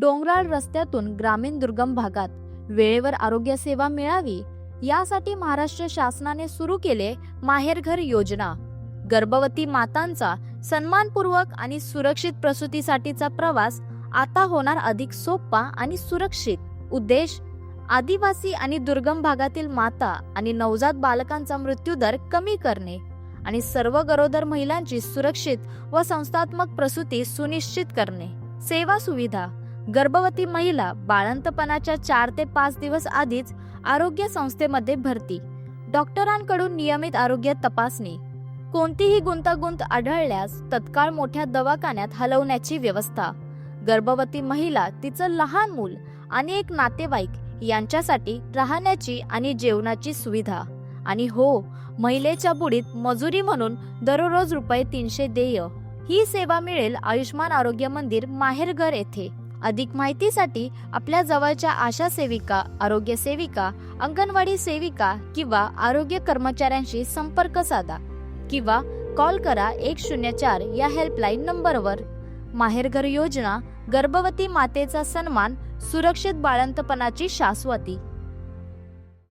डोंगराळ रस्त्यातून ग्रामीण दुर्गम भागात वेळेवर आरोग्य सेवा मिळावी यासाठी महाराष्ट्र शासनाने सुरू केले माहेरघर योजना. गर्भवती मातांचा सन्मानपूर्वक आणि सुरक्षित प्रसूतीसाठीचा प्रवास आता होणार अधिक सोपा आणि सुरक्षित. उद्देश आदिवासी आणि दुर्गम भागातील माता आणि नवजात बालकांचा मृत्यूदर कमी करणे आणि सर्व गरोदर महिलांची सुरक्षित व संस्थात्मक प्रसूती सुनिश्चित करणे. सेवा सुविधा गर्भवती महिला बाळंतपणाच्या चार ते पाच दिवस आधीच आरोग्य संस्थेमध्ये भरती. डॉक्टरांकडून नियमित आरोग्य तपासणी. कोणतीही गुंतागुंत आढळल्यास तत्काळ मोठ्या दवाखान्यात हलवण्याची व्यवस्था. गर्भवती महिला तिचं लहान मूल आणि एक नातेवाईक यांच्यासाठी राहण्याची आणि जेवणाची सुविधा. आणि हो महिलेच्या बुडीत मजुरी म्हणून दररोज रुपये तीनशे देय. ही सेवा मिळेल आयुष्मान आरोग्य मंदिर माहेरघर येथे. अधिक माहितीसाठी आपल्या जवळच्या आशा सेविका आरोग्य सेविका अंगणवाडी सेविका किंवा आरोग्य कर्मचाऱ्यांशी संपर्क साधा किंवा कॉल करा एक शून्य चार या हेल्पलाईन नंबरवर. माहेरघर योजना गर्भवती मातेचा सन्मान सुरक्षित बाळंतपणाची शाश्वती.